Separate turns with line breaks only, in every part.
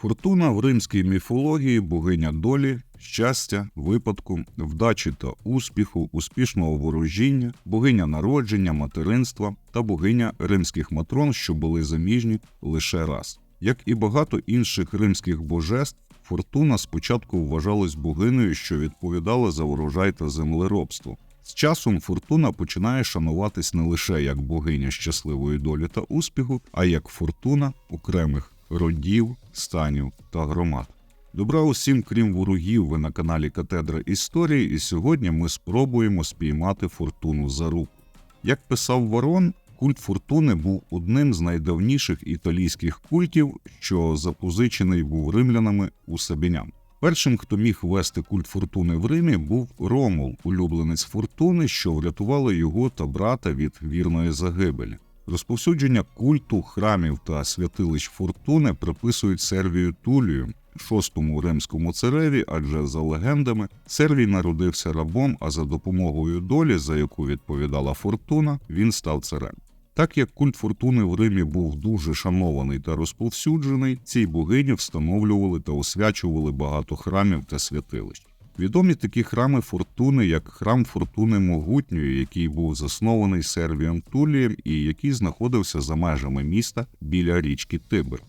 Фортуна в римській міфології богиня долі, щастя, випадку, вдачі та успіху, успішного ворожіння, богиня народження, материнства та богиня римських матрон, що були заміжні лише раз. Як і багато інших римських божеств, Фортуна спочатку вважалась богинею, що відповідала за урожай та землеробство. З часом Фортуна починає шануватись не лише як богиня щасливої долі та успіху, а як фортуна окремих родів, станів та громад. Добра усім, крім ворогів, ви на каналі Катедра Історії, і сьогодні ми спробуємо спіймати фортуну за руку. Як писав Ворон, культ фортуни був одним з найдавніших італійських культів, що запозичений був римлянами у Сабіням. Першим, хто міг вести культ фортуни в Римі, був Ромул, улюбленець фортуни, що врятували його та брата від вірної загибелі. Розповсюдження культу храмів та святилищ фортуни приписують Сервію Тулію, шостому римському цареві, адже за легендами Сервій народився рабом, а за допомогою долі, за яку відповідала фортуна, він став царем. Так як культ фортуни в Римі був дуже шанований та розповсюджений, цій богині встановлювали та освячували багато храмів та святилищ. Відомі такі храми фортуни, як храм Фортуни Могутньої, який був заснований Сервієм Тулієм і який знаходився за межами міста біля річки Тибр.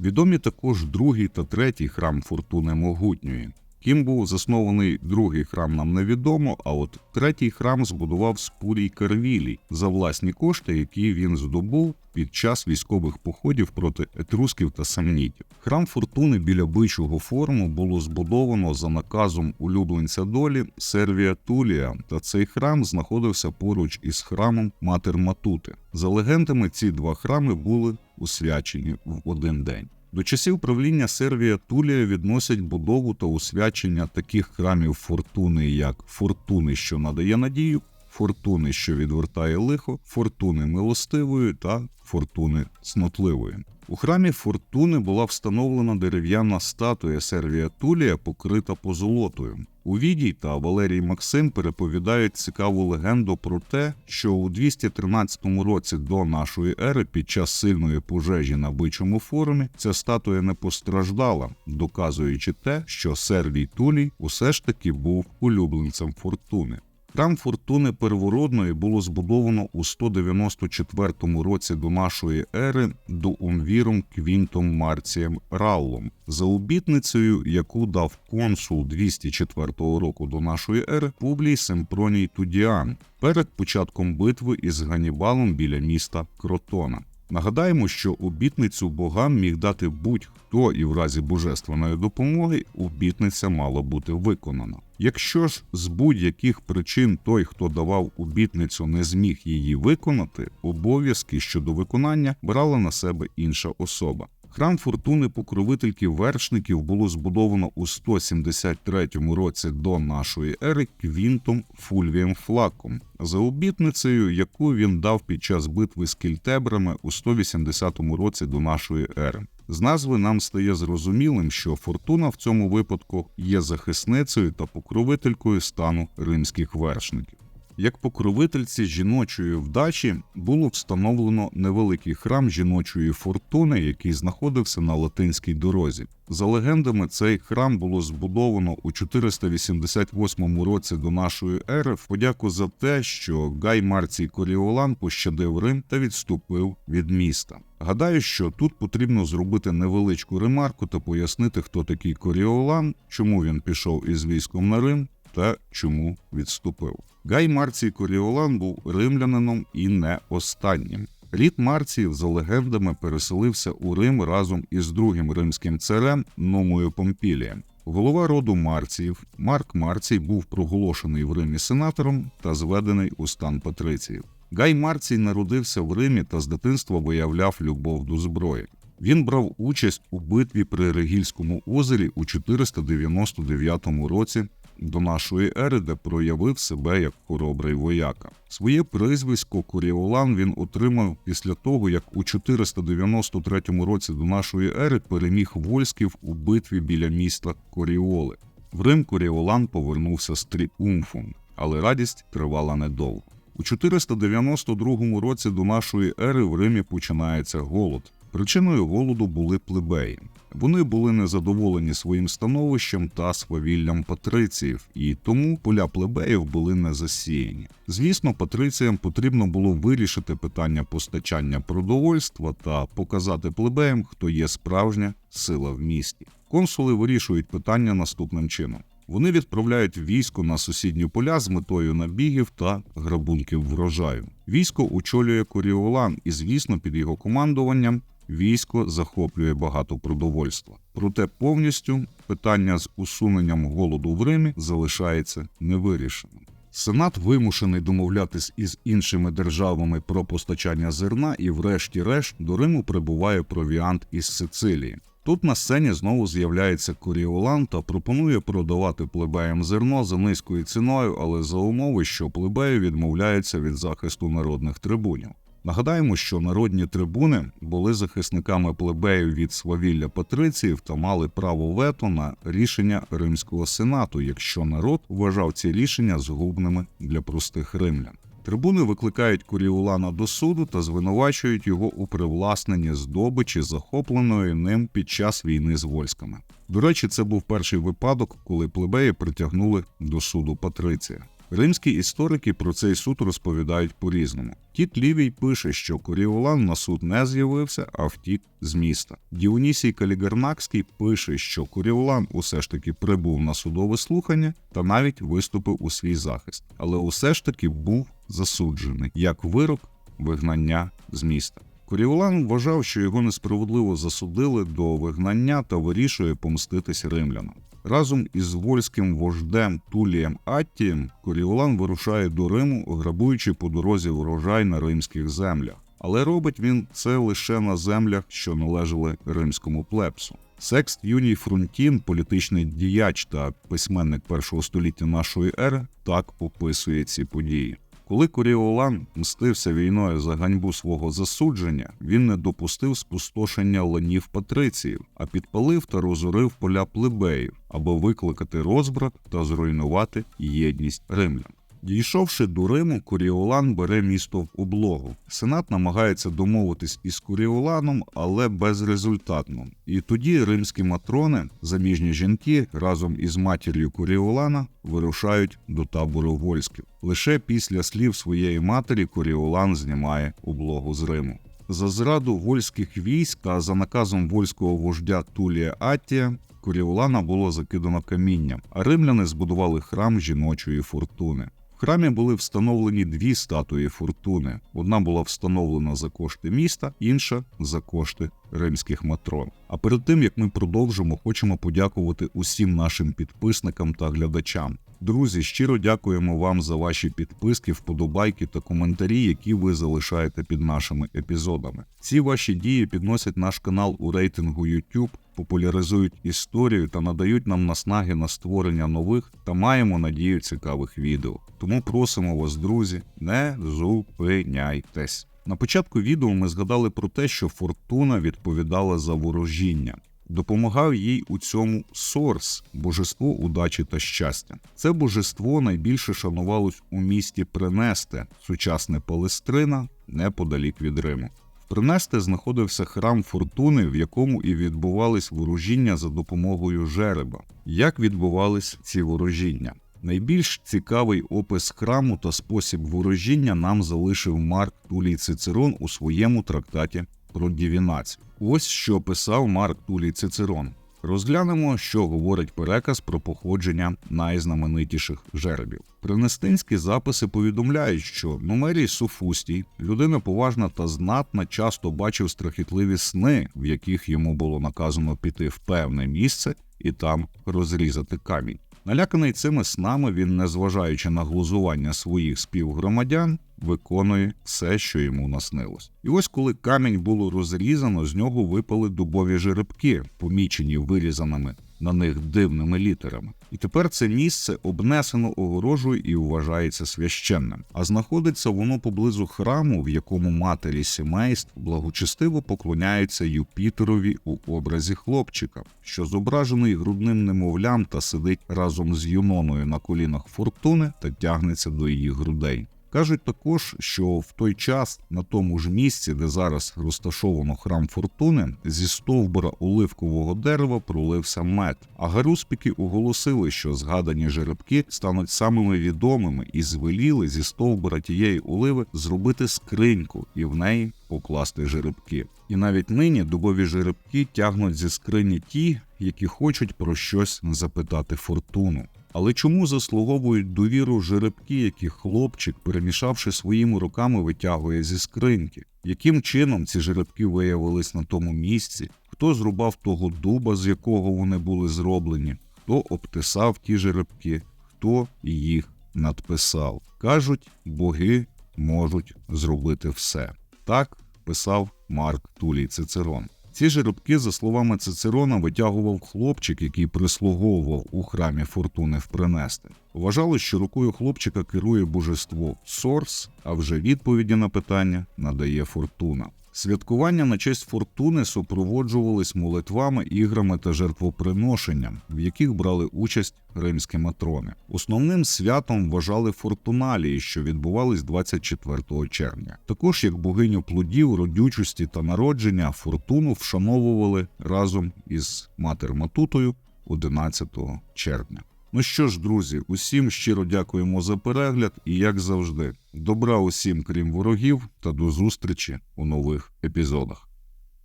Відомі також другий та третій храм Фортуни Могутньої. Ким був заснований другий храм, нам невідомо, а от третій храм збудував Спурій Карвілій за власні кошти, які він здобув під час військових походів проти етрусків та самнітів. Храм фортуни біля бичого форму було збудовано за наказом улюбленця долі Сервія Тулія, та цей храм знаходився поруч із храмом Матер Матути. За легендами, ці два храми були освячені в один день. До часів правління Сервія Тулія відносять будову та освячення таких храмів фортуни, як фортуни, що надає надію, фортуни, що відвертає лихо, фортуни милостивої та фортуни снотливої. У храмі фортуни була встановлена дерев'яна статуя Сервія Тулія, покрита позолотою. У Відій та Валерій Максим переповідають цікаву легенду про те, що у 213 році до нашої ери під час сильної пожежі на бичому форумі ця статуя не постраждала, доказуючи те, що Сервій Тулій усе ж таки був улюбленцем фортуни. Храм фортуни первородної було збудовано у 194 році до нашої ери доумвіром Квінтом Марцієм Раллом за обітницею, яку дав консул 204 року до нашої ери Публій Семпроній Тудіан перед початком битви із Ганібалом біля міста Кротона. Нагадаємо, що обітницю богам міг дати будь-хто, і в разі божественної допомоги обітниця мала бути виконана. Якщо ж з будь-яких причин той, хто давав обітницю, не зміг її виконати, обов'язки щодо виконання брала на себе інша особа. Храм фортуни покровительки вершників було збудовано у 173 році до нашої ери Квінтом Фульвієм Флаком за обітницею, яку він дав під час битви з кільтебрами у 180 році до нашої ери. З назви нам стає зрозумілим, що фортуна в цьому випадку є захисницею та покровителькою стану римських вершників. Як покровительці жіночої вдачі було встановлено невеликий храм жіночої фортуни, який знаходився на латинській дорозі. За легендами, цей храм було збудовано у 488 році до нашої ери в подяку за те, що Гай Марцій Коріолан пощадив Рим та відступив від міста. Гадаю, що тут потрібно зробити невеличку ремарку та пояснити, хто такий Коріолан, чому він пішов із військом на Рим та чому відступив. Гай Марцій Коріолан був римлянином і не останнім. Рід Марціїв, за легендами, переселився у Рим разом із другим римським царем Номою Помпілієм. Голова роду Марціїв, Марк Марцій, був проголошений в Римі сенатором та зведений у стан патриціїв. Гай Марцій народився в Римі та з дитинства виявляв любов до зброї. Він брав участь у битві при Регільському озері у 499 році до нашої ери, де проявив себе як хоробрий вояка. Своє прізвисько Коріолан він отримав після того, як у 493 році до нашої ери переміг вольсків у битві біля міста Коріоли. В Рим Коріолан повернувся з тріумфом, але радість тривала недовго. У 492 році до нашої ери в Римі починається голод. Причиною голоду були плебеї. Вони були незадоволені своїм становищем та свавіллям патриціїв, і тому поля плебеїв були не засіяні. Звісно, патриціям потрібно було вирішити питання постачання продовольства та показати плебеям, хто є справжня сила в місті. Консули вирішують питання наступним чином. Вони відправляють військо на сусідні поля з метою набігів та грабунків врожаю. Військо очолює Коріолан, і, звісно, під його командуванням військо захоплює багато продовольства. Проте повністю питання з усуненням голоду в Римі залишається невирішеним. Сенат вимушений домовлятись із іншими державами про постачання зерна, і, врешті-решт, до Риму прибуває провіант із Сицилії. Тут на сцені знову з'являється Коріолан та пропонує продавати плебеям зерно за низькою ціною, але за умови, що плебеї відмовляються від захисту народних трибунів. Нагадаємо, що народні трибуни були захисниками плебеїв від свавілля патриціїв та мали право вето на рішення римського сенату, якщо народ вважав ці рішення згубними для простих римлян. Трибуни викликають Куріулана до суду та звинувачують його у привласненні здобичі, захопленої ним під час війни з войсками. До речі, це був перший випадок, коли плебеї притягнули до суду Патриція. Римські історики про цей суд розповідають по-різному. Тіт Лівій пише, що Коріолан на суд не з'явився, а втік з міста. Діонісій Калігарнакський пише, що Коріолан усе ж таки прибув на судове слухання та навіть виступив у свій захист, але усе ж таки був засуджений як вирок вигнання з міста. Коріолан вважав, що його несправедливо засудили до вигнання та вирішує помститись римлянам. Разом із вольським вождем Тулієм Аттієм Коріолан вирушає до Риму, грабуючи по дорозі врожай на римських землях. Але робить він це лише на землях, що належали римському плебсу. Секст Юній Фрунтін, політичний діяч та письменник першого століття нашої ери, так описує ці події. Коли Коріолан мстився війною за ганьбу свого засудження, він не допустив спустошення ланів патриціїв, а підпалив та розорив поля плебеїв, аби викликати розбрат та зруйнувати єдність римлян. Дійшовши до Риму, Коріолан бере місто в облогу. Сенат намагається домовитись із Коріоланом, але безрезультатно. І тоді римські матрони, заміжні жінки, разом із матір'ю Коріолана вирушають до табору вольськів. Lише після слів своєї матері Коріолан знімає облогу з Риму. За зраду вольських військ та за наказом вольського вождя Тулія Аттія Коріолана було закидано камінням, а римляни збудували храм жіночої фортуни. В храмі були встановлені дві статуї фортуни. Одна була встановлена за кошти міста, інша за кошти римських матрон. А перед тим як ми продовжимо, хочемо подякувати усім нашим підписникам та глядачам. Друзі, щиро дякуємо вам за ваші підписки, вподобайки та коментарі, які ви залишаєте під нашими епізодами. Ці ваші дії підносять наш канал у рейтингу YouTube, популяризують історію та надають нам наснаги на створення нових та маємо надію цікавих відео. Тому просимо вас, друзі, не зупиняйтесь. На початку відео ми згадали про те, що фортуна відповідала за ворожіння. Допомагав їй у цьому Сорс, божество удачі та щастя. Це божество найбільше шанувалось у місті Пренесте, сучасне Палестрина, неподалік від Риму. В Пренесте знаходився храм фортуни, в якому і відбувались ворожіння за допомогою жереба. Як відбувались ці ворожіння? Найбільш цікавий опис храму та спосіб ворожіння нам залишив Марк Тулій Цицерон у своєму трактаті про дівінацію. Ось що писав Марк Тулій Цицерон. Розглянемо, що говорить переказ про походження найзнаменитіших жеребів. Принестинські записи повідомляють, що Нумерій Суфустій, людина поважна та знатна, часто бачив страхітливі сни, в яких йому було наказано піти в певне місце і там розрізати камінь. Наляканий цими снами, він, незважаючи на глузування своїх співгромадян, виконує все, що йому наснилось. І ось коли камінь було розрізано, з нього випали дубові жеребки, помічені вирізаними на них дивними літерами. І тепер це місце обнесено огорожею і вважається священним. А знаходиться воно поблизу храму, в якому матері сімейств благочестиво поклоняються Юпітерові у образі хлопчика, що зображений грудним немовлям та сидить разом з Юноною на колінах фортуни та тягнеться до її грудей. Кажуть також, що в той час на тому ж місці, де зараз розташовано храм Фортуни, зі стовбура оливкового дерева пролився мед. А гаруспіки оголосили, що згадані жеребки стануть самими відомими і звеліли зі стовбура тієї оливи зробити скриньку і в неї покласти жеребки. І навіть нині дубові жеребки тягнуть зі скрині ті, які хочуть про щось запитати фортуну. Але чому заслуговують довіру жеребки, які хлопчик, перемішавши своїми руками, витягує зі скриньки? Яким чином ці жеребки виявились на тому місці? Хто зрубав того дуба, з якого вони були зроблені? Хто обтисав ті жеребки? Хто їх надписав? Кажуть, боги можуть зробити все. Так писав Марк Тулій Цицерон. Ці жеребки, за словами Цицерона, витягував хлопчик, який прислуговував у храмі фортуни в Пренесте. Вважали, що рукою хлопчика керує божество Сорс, а вже відповіді на питання надає фортуна. Святкування на честь фортуни супроводжувались молитвами, іграми та жертвоприношенням, в яких брали участь римські матрони. Основним святом вважали фортуналії, що відбувались 24 червня. Також як богиню плодів, родючості та народження фортуну вшановували разом із матер Матутою 11 червня. Ну що ж, друзі, усім щиро дякуємо за перегляд і, як завжди, добра усім, крім ворогів, та до зустрічі у нових епізодах.